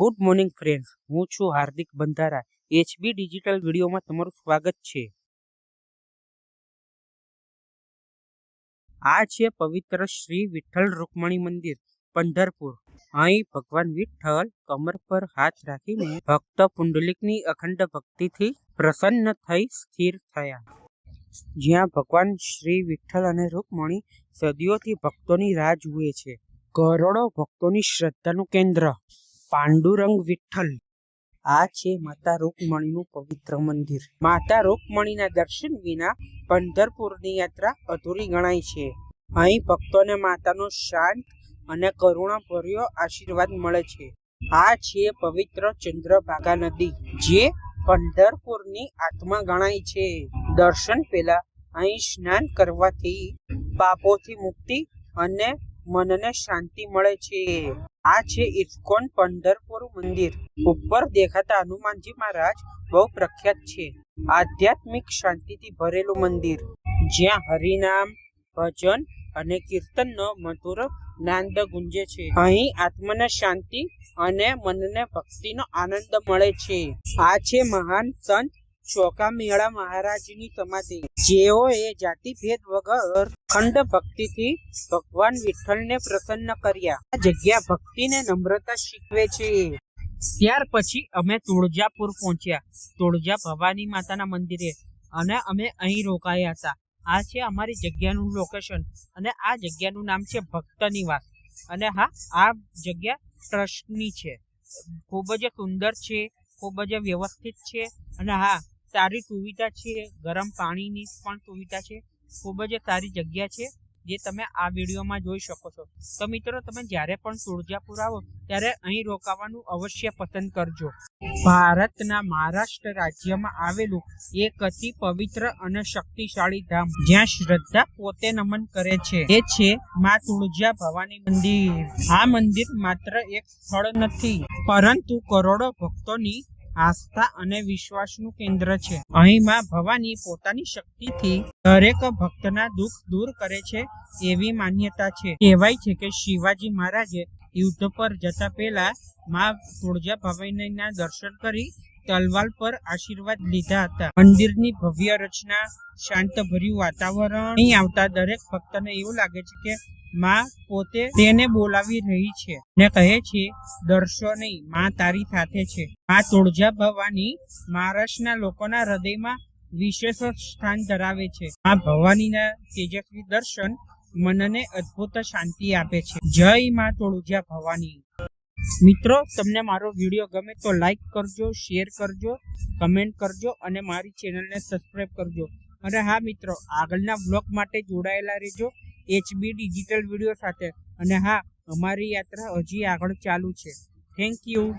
Good morning friends હું છું હાર્દિક બંધારા. HB digital વિડીયોમાં તમારું સ્વાગત છે. આ છે પવિત્ર શ્રી વિઠ્ઠલ રૂકમણી મંદિર, પંઢરપુર. અહીં ભગવાન વિઠ્ઠલ કમર પર હાથ રાખીને ભક્ત પુંડલિકની અખંડ ભક્તિથી પ્રસન્ન થઈ સ્થિર થયા. જ્યાં ભગવાન શ્રી વિઠ્ઠલ અને રૂકમણી સદીઓથી ભક્તોની રાહ જુએ છે. કરોડો ભક્તોની શ્રદ્ધાનું કેન્દ્ર. પાંડુરંગ વિઠ્ઠલ. આ છે માતા રૂકમણીનું પવિત્ર મંદિર. માતા રૂકમણીના દર્શન વિના પંઢરપુરની યાત્રા અધૂરી ગણાય છે. અહીં ભક્તોને માતાનો શાંત અને કરુણાભર્યો આશીર્વાદ મળે છે. આ છે પવિત્ર ચંદ્રભાગા નદી, જે પંઢરપુરની આત્મા ગણાય છે. દર્શન પહેલા અહીં સ્નાન કરવાથી પાપોથી મુક્તિ અને મનને શાંતિ મળે છે. આ છે ઇસ્કોન પંઢરપુર મંદિર. ઉપર દેખાતા હનુમાનજી મહારાજ બહુ પ્રખ્યાત છે. આધ્યાત્મિક શાંતિથી ભરેલું મંદિર. જ્યાં હરિનામ, ભજન અને કીર્તનનો મધુર નાંદ ગુંજે છે. અહીં આત્મને શાંતિ અને મનને ભક્તિનો આનંદ મળે છે. આ છે મહાન સંત ચોકા મેળા મહારાજની સમાધિ. જેઓએ જાતિભેદ વગર ખંડ ભક્તિથી ભગવાન વિઠ્ઠલને પ્રસન્ન કર્યા. આ જગ્યા ભક્તિને નમ્રતા શીખવે છે. ત્યાર પછી અમે તુળજાપુર પહોંચ્યા. તુળજા ભવાની માતાના મંદિરે અને અમે અહીં રોકાયા હતા. આ છે અમારી જગ્યાનું લોકેશન અને આ જગ્યાનું નામ છે ભક્ત નિવાસ. અને હા, આ જગ્યા ટ્રસ્ટની છે. ખૂબ જ સુંદર છે, ખૂબ જ વ્યવસ્થિત છે અને હા સારી સુવિધા છે, ગરમ પાણીની પણ સુવિધા છે, ખૂબ જ સારી જગ્યા છે, જે તમે આ વિડીયોમાં જોઈ શકો છો. તો મિત્રો, તમે જ્યારે પણ તુળજાપુર આવો, ત્યારે અહીં રોકાવાનું અવશ્ય પસંદ કરજો. ભારતના મહારાષ્ટ્ર રાજ્યમાં આવેલું એક અતિ પવિત્ર અને શક્તિશાળી ધામ, જ્યાં શ્રદ્ધા પોતે નમન કરે છે, એ છે મા તુળજા ભવાની મંદિર. આ મંદિર માત્ર એક સ્થળ નથી, પરંતુ કરોડો ભક્તોની આસ્થા અને વિશ્વાસનું કેન્દ્ર છે. અહીં માં ભવાની પોતાની શક્તિથી દરેક ભક્તના દુઃખ દૂર કરે છે એવી માન્યતા છે. કહેવાય છે કે શિવાજી મહારાજે યુદ્ધ પર જતા પહેલા માં તુળજા ભવાનીના દર્શન કરી તલવાર પર આશીર્વાદ લીધા હતા. મંદિરની ભવ્ય રચના શાંત ભર્યું વાતાવરણ, અહીં આવતા દરેક ભક્તને એવું લાગે છે કે માં પોતે તેને બોલાવી રહી છે ને કહે છે, ડરશો નહીં, માં તારી સાથે છે. માં તુળજા ભવાની મહારાષ્ટ્રના લોકોના હૃદયમાં વિશેષ સ્થાન ધરાવે છે. આ ભવાનીના તેજસ્વી દર્શન મનને અદ્ભુત શાંતિ આપે છે. જય માં તુળજા ભવાની. મિત્રો, તમને મારો વીડિયો ગમે તો લાઈક કરજો શેર કરજો કમેન્ટ કરજો અને મારી ચેનલને સબસ્ક્રાઈબ કરજો. અને હા મિત્રો, આગળના બ્લોગ માટે જોડાયેલા રહેજો. એચબી ડિજિટલ વીડિયો સાથે. અને હા અમારી યાત્રા હજી આગળ ચાલુ છે. Thank you